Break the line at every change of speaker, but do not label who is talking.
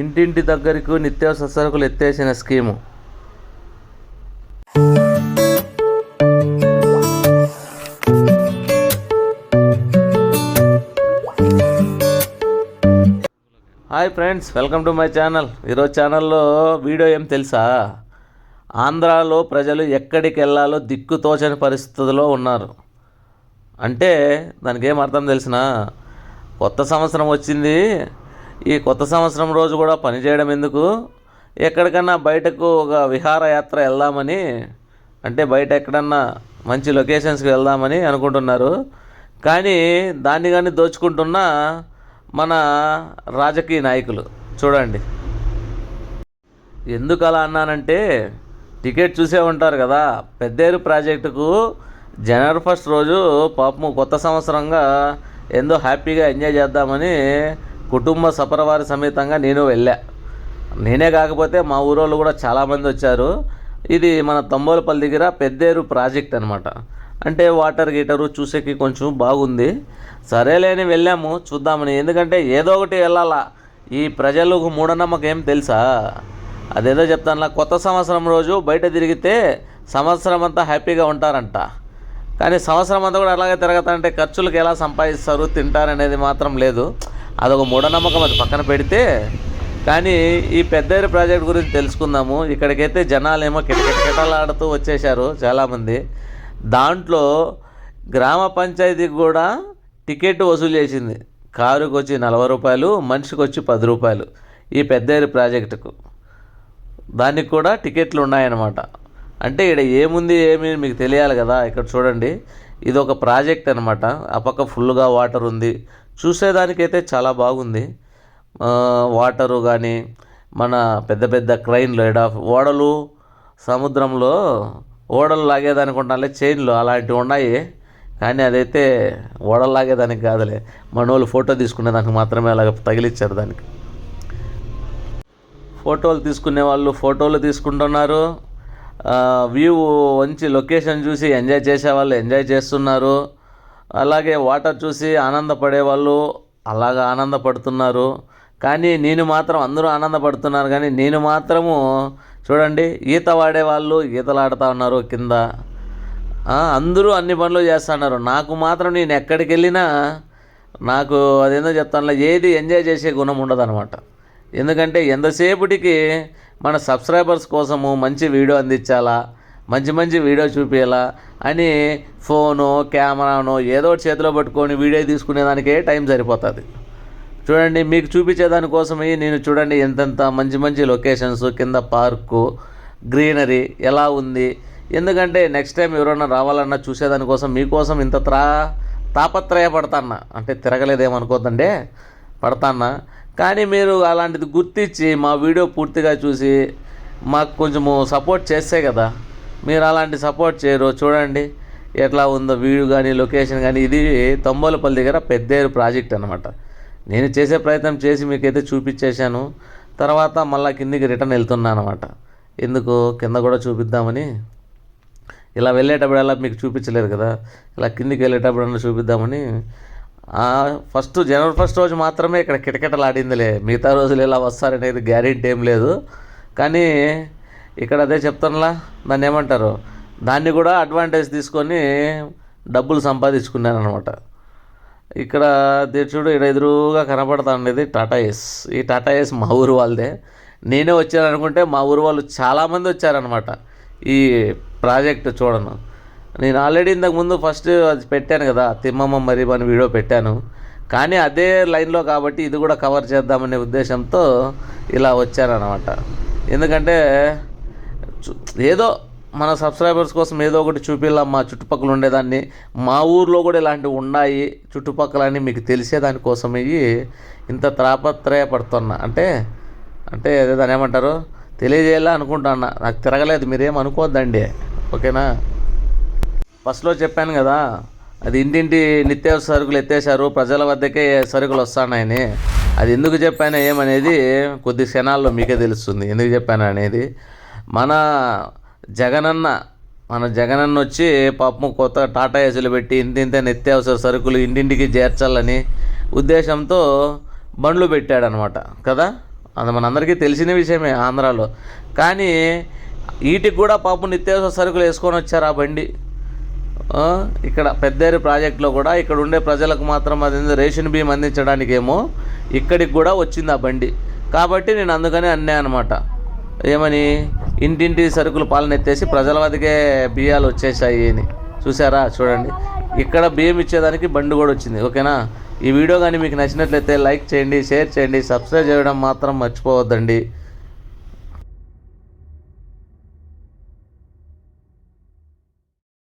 ఇంటింటి దగ్గరకు నిత్యావసర సరుకులు ఎత్తేసిన scheme. Hi friends welcome to my channel. ఈరోజు ఛానల్లో వీడియో ఏం తెలుసా? ఆంధ్రాలో ప్రజలు ఎక్కడికి వెళ్ళాలో దిక్కు తోచని పరిస్థితుల్లో ఉన్నారు. అంటే దానికి ఏం అర్థం తెలిసిన కొత్త సంవత్సరం వచ్చింది ఈ కొత్త సంవత్సరం రోజు కూడా పని చేయడం ఎందుకు? ఎక్కడికన్నా బయటకు ఒక విహారయాత్ర వెళ్దామని అంటే బయట ఎక్కడన్నా మంచి లొకేషన్స్కి వెళ్దామని అనుకుంటున్నారు. కానీ దాన్ని కానీ దోచుకుంటున్న మన రాజకీయ నాయకులు చూడండి. ఎందుకు అలా అన్నానంటే టికెట్ చూసే ఉంటారు కదా. పెద్దేరు ప్రాజెక్టుకు జనవరి ఫస్ట్ రోజు పాపము కొత్త సంవత్సరంగా ఎంతో హ్యాపీగా ఎంజాయ్ చేద్దామని కుటుంబ సపరవారి సమేతంగా నేను వెళ్ళా. నేనే కాకపోతే మా ఊరోళ్ళు కూడా చాలామంది వచ్చారు. ఇది మన తంబోలపల్లి దగ్గర పెద్దేరు ప్రాజెక్ట్ అనమాట అంటే వాటర్ గీటరు చూసేకి కొంచెం బాగుంది. సరేలేని వెళ్ళాము చూద్దామని. ఎందుకంటే ఏదో ఒకటి వెళ్ళాలా. ఈ ప్రజలకు మూఢనమ్మకం ఏం తెలుసా? అదేదో చెప్తాను కొత్త సంవత్సరం రోజు బయట తిరిగితే సంవత్సరం అంతా హ్యాపీగా ఉంటారంట. కానీ సంవత్సరం అంతా కూడా అలాగే తిరగతారంటే ఖర్చులకు ఎలా సంపాదిస్తారు తింటారనేది మాత్రం లేదు. అదొక మూఢనమ్మకం అది పక్కన పెడితే. కానీ ఈ పెద్దేరు ప్రాజెక్ట్ గురించి తెలుసుకుందాము. ఇక్కడికైతే జనాలేమో కిటకిటకిటలాడుతూ వచ్చేసారు చాలామంది. దాంట్లో గ్రామ పంచాయతీకి కూడా టికెట్ వసూలు చేసింది. కారుకు వచ్చి నలభై రూపాయలు మనిషికి వచ్చి పది రూపాయలు ఈ పెద్దేరు ప్రాజెక్టుకు. దానికి కూడా టికెట్లు ఉన్నాయన్నమాట. అంటే ఇక్కడ ఏముంది ఏమి మీకు తెలియాలి కదా ఇక్కడ చూడండి. ఇది ఒక ప్రాజెక్ట్ అనమాట ఆ పక్క ఫుల్గా వాటర్ ఉంది. చూసేదానికైతే చాలా బాగుంది. వాటరు కానీ మన పెద్ద పెద్ద క్రైన్లు ఎడ ఓడలు సముద్రంలో ఓడలు లాగేదానికి ఉండాలి చైన్లు అలాంటివి ఉన్నాయి. కానీ అదైతే ఓడలు లాగేదానికి కాదులే మనోళ్ళు ఫోటో తీసుకునేదానికి మాత్రమే అలాగ తగిలిచ్చారు దానికి. ఫోటోలు తీసుకునే వాళ్ళు ఫోటోలు తీసుకుంటున్నారు. వ్యూ మంచి లొకేషన్ చూసి ఎంజాయ్ చేసేవాళ్ళు ఎంజాయ్ చేస్తున్నారు. అలాగే వాటర్ చూసి ఆనందపడే వాళ్ళు అలాగ ఆనందపడుతున్నారు. కానీ నేను మాత్రం అందరూ ఆనందపడుతున్నారు. కానీ నేను మాత్రము చూడండి ఈత వాడే వాళ్ళు ఈతలు ఆడుతూ ఉన్నారు కింద. అందరూ అన్ని పనులు చేస్తున్నారు నాకు మాత్రం నేను ఎక్కడికి వెళ్ళినా నాకు అదేందో చెప్తాను ఏది ఎంజాయ్ చేసే గుణం ఉండదన్నమాట. ఎందుకంటే ఎంతసేపటికి మన సబ్స్క్రైబర్స్ కోసము మంచి వీడియో అందించాలా? మంచి మంచి వీడియో చూపించాలా అని ఫోను కెమెరాను ఏదో ఒకటి చేతిలో పట్టుకొని వీడియో తీసుకునేదానికే టైం సరిపోతుంది. చూడండి మీకు చూపించేదానికోసమే నేను చూడండి ఎంతెంత మంచి మంచి లొకేషన్స్ కింద పార్కు గ్రీనరీ ఎలా ఉంది. ఎందుకంటే నెక్స్ట్ టైం ఎవరైనా రావాలన్నా చూసేదానికోసం మీకోసం ఇంత త్రా తాపత్రయ పడతాన్నా అంటే తిరగలేదేమనుకోద్దండి పడతాన్నా. కానీ మీరు అలాంటిది గుర్తించి మా వీడియో పూర్తిగా చూసి మాకు కొంచెము సపోర్ట్ చేస్తే కదా మీరు అలాంటి సపోర్ట్ చేయరు. చూడండి ఎట్లా ఉందో వీడియో కానీ లొకేషన్ కానీ ఇది తొంబోలపల్లి దగ్గర పెద్దేరు ప్రాజెక్ట్ అనమాట నేను చేసే ప్రయత్నం చేసి మీకైతే చూపించేశాను. తర్వాత మళ్ళీ కిందికి రిటర్న్ వెళ్తున్నాను అనమాట ఎందుకు కింద కూడా చూపిద్దామని. ఇలా వెళ్ళేటప్పుడల్లా మీకు చూపించలేదు కదా. ఇలా కిందికి వెళ్ళేటప్పుడన్నా చూపిద్దామని. ఫస్ట్ జనవరి ఫస్ట్ రోజు మాత్రమే ఇక్కడ కిటకిటలాడిందిలే. మిగతా రోజులు ఎలా వస్తారనేది గ్యారెంటీ ఏం లేదు. కానీ ఇక్కడ అదే చెప్తానులా. దాన్ని ఏమంటారు? దాన్ని కూడా అడ్వాంటేజ్ తీసుకొని డబ్బులు సంపాదించుకున్నాను అనమాట ఇక్కడ దే- చూడు ఇక్కడ ఎదురుగా కనపడతా ఉండేది టాటా ఎస్. ఈ టాటా ఎస్ మా ఊరు వాళ్ళదే. నేనే వచ్చాను అనుకుంటే మా ఊరు వాళ్ళు చాలామంది వచ్చారనమాట ఈ ప్రాజెక్ట్ చూడను. నేను ఆల్రెడీ ఇంతకుముందు ఫస్ట్ అది పెట్టాను కదా తిమ్మమ్మ మరి అని వీడియో పెట్టాను. కానీ అదే లైన్లో కాబట్టి ఇది కూడా కవర్ చేద్దామనే ఉద్దేశంతో ఇలా వచ్చారనమాట ఎందుకంటే ఏదో మన సబ్స్క్రైబర్స్ కోసం ఏదో ఒకటి చూపిల్లాం మా చుట్టుపక్కల ఉండేదాన్ని. మా ఊర్లో కూడా ఇలాంటివి ఉన్నాయి. చుట్టుపక్కల అని మీకు తెలిసేదాని కోసమే ఇంత త్రాపత్రయపడుతున్నా. అంటే అంటే అదే దాన్ని ఏమంటారు? తెలియజేయాలా అనుకుంటున్నా. నాకు తిరగలేదు. మీరేం అనుకోవద్దండి ఓకేనా? ఫస్ట్లో చెప్పాను కదా అది ఇంటింటి నిత్యావసర సరుకులు ఎత్తేసారు ప్రజల వద్దకే సరుకులు వస్తున్నాయని. అది ఎందుకు చెప్పాను? ఏమనేది కొద్ది క్షణాల్లో మీకే తెలుస్తుంది. ఎందుకు చెప్పాను అనేది. మన జగనన్న మన జగనన్న వచ్చి పాపం కొత్త టాటా ఏసులు పెట్టి ఇంతింత నిత్యావసర సరుకులు ఇంటింటికి చేర్చాలని ఉద్దేశంతో బండ్లు పెట్టాడనమాట కదా? అది మనందరికీ తెలిసిన విషయమే ఆంధ్రాలో. కానీ వీటికి కూడా పాపం నిత్యావసర సరుకులు వేసుకొని వచ్చారు ఆ బండి. ఇక్కడ పెద్దేరు ప్రాజెక్టులో కూడా ఇక్కడ ఉండే ప్రజలకు మాత్రం అది ఏందో రేషన్ బియ్యం అందించడానికేమో ఇక్కడికి కూడా వచ్చింది ఆ బండి. కాబట్టి నేను అందుకనే అన్నా అనమాట ఏమని? ఇంటింటి సరుకులు పాలన ఎత్తేసి ప్రజల వద్దకే బియ్యాలు వచ్చేసాయి అని. చూసారా చూడండి. ఇక్కడ బియ్యం ఇచ్చేదానికి బండి కూడా వచ్చింది. ఓకేనా? ఈ వీడియో కానీ మీకు నచ్చినట్లయితే లైక్ చేయండి షేర్ చేయండి సబ్స్క్రైబ్ చేయడం మాత్రం మర్చిపోవద్దండి.